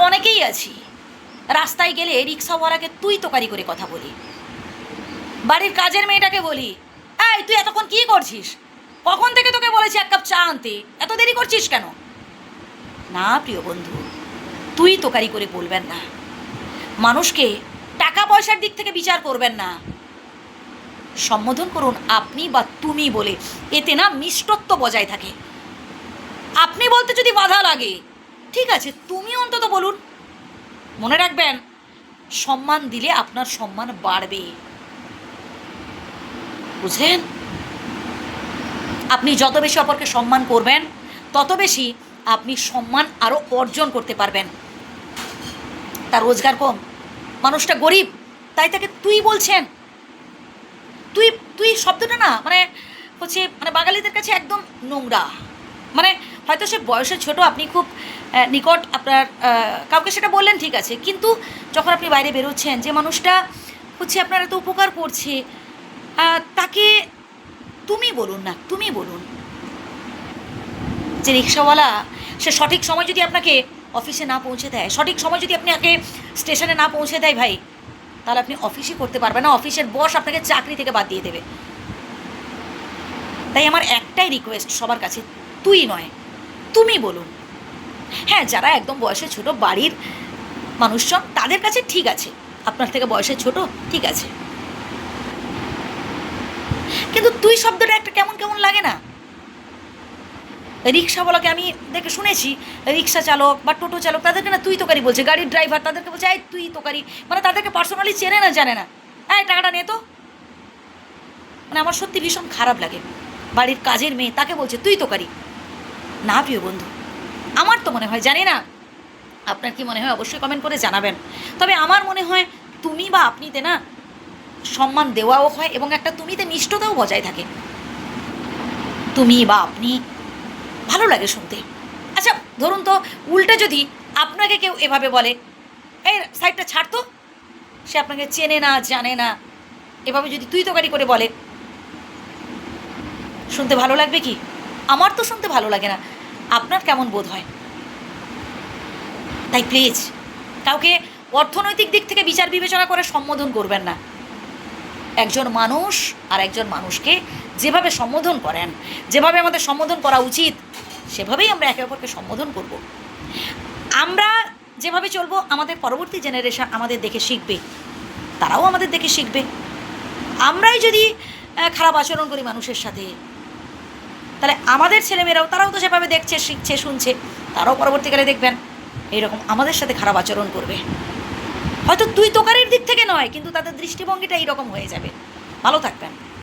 অনেকেই আছি। রাস্তায় গেলে রিক্সাওয়ালাকে তুই তোকারি করে কথা বলি। বাড়ির কাজের মেয়েটাকে বলি, এই, তুই এতক্ষণ কি করছিস? কখন থেকে তোকে বলেছি এক কাপ চা আনতে? এত দেরি করছিস কেন? না, প্রিয় বন্ধু, তুই তোকারি করে বলবেন না। মানুষকে টাকা পয়সার দিক থেকে বিচার করবেন না। সম্বোধন করুন আপনি বা তুমি বলে, এতে না মিষ্টত্ব বজায় থাকে। আপনি বলতে যদি বাধা লাগে ঠিক আছে, তুমি অন্তত বলুন। মনে রাখবেন, সম্মান দিলে আপনার সম্মান বাড়বে। বুঝলেন? আপনি যত বেশি অপরকে সম্মান করবেন, তত বেশি আপনি সম্মান আরও অর্জন করতে পারবেন। তার রোজগার কম। মানুষটা গরিব, তাই তাকে তুই বলছেন। তুই তুই শব্দটা না মানে হচ্ছে মানে বাঙালিদের কাছে একদম নোংরা। মানে হয়তো সে বয়সে ছোট, আপনি খুব নিকট আপনার কাউকে সেটা বললেন ঠিক আছে, কিন্তু যখন আপনি বাইরে বেরোচ্ছেন, যে মানুষটা হচ্ছে আপনার এত উপকার করছে তাকে তুমি বলুন না, তুমি বলুন যে রিক্সাওয়ালা, সে সঠিক সময় যদি আপনাকে অফিসে না পৌঁছে দেয়, সঠিক সময় যদি আপনি আপনাকে স্টেশনে না পৌঁছে দেয় ভাই, তাহলে আপনি অফিসই করতে পারবেন না, অফিসের বস আপনাকে চাকরি থেকে বাদ দিয়ে দেবে। তাই আমার একটাই রিকোয়েস্ট সবার কাছে, তুই নয় তুমি বলুন। হ্যাঁ যারা একদম বয়সে ছোট বাড়ির মানুষজন, তাদের কাছে ঠিক আছে। আপনার থেকে বয়সে ছোট, ঠিক আছে। কিন্তু তুই শব্দটা একটা কেমন কেমন লাগে না? রিক্সাওয়ালাকে আমি দেখে শুনেছি, রিক্সা চালক বা টোটো চালক, তাদেরকে না তুই তোকারি বলছে, গাড়ির ড্রাইভার তাদেরকে বলছে, এই, তুই তোকারি। মানে তাদেরকে পার্সোনালি চেনে না, জানে না। এই, টাকাটা নে তো। মানে আমার সত্যি ভীষণ খারাপ লাগে। বাড়ির কাজের মেয়ে তাকে বলছে, তুই তোকারি। না, প্রিয় বন্ধু, আমার তো মনে হয়, জানি না, আপনার কি মনে হয়, অবশ্যই কমেন্ট করে জানাবেন। তবে আমার মনে হয়, তুমি বা আপনিতে না, সম্মান দেওয়াও হয় এবং একটা তুমিতে মিষ্টতাও বজায় থাকে। তুমি বা আপনি, ভালো লাগে শুনতে। আচ্ছা ধরুন তো, উল্টে যদি আপনাকে কেউ এভাবে বলে, এই সাইডটা ছাড়তো সে আপনাকে চেনে না, জানে না। এভাবে যদি তুই তোকারি করে বলে, শুনতে ভালো লাগবে কি? আমার তো শুনতে ভালো লাগে না। আপনার কেমন বোধ হয়? তাই প্লিজ কাউকে অর্থনৈতিক দিক থেকে বিচার বিবেচনা করে সম্বোধন করবেন না। একজন মানুষ আর একজন মানুষকে যেভাবে সম্বোধন করেন, যেভাবে আমাদের সম্বোধন করা উচিত, সেভাবেই আমরা একে অপরকে সম্বোধন করব। আমরা যেভাবে চলবো, আমাদের পরবর্তী জেনারেশন আমাদের দেখে শিখবে। তারাও আমাদের দেখে শিখবে। আমরাই যদি খারাপ আচরণ করি মানুষের সাথে তাহলে আমাদের ছেলেমেয়েরাও তারাও তো সেভাবে দেখছে, শিখছে, শুনছে, তারাও পরবর্তীকালে দেখবেন এইরকম আমাদের সাথে খারাপ আচরণ করবে। হয়তো তুই তোকারের দিক থেকে নয়, কিন্তু তাদের দৃষ্টিভঙ্গিটা এইরকম হয়ে যাবে। ভালো থাকবেন।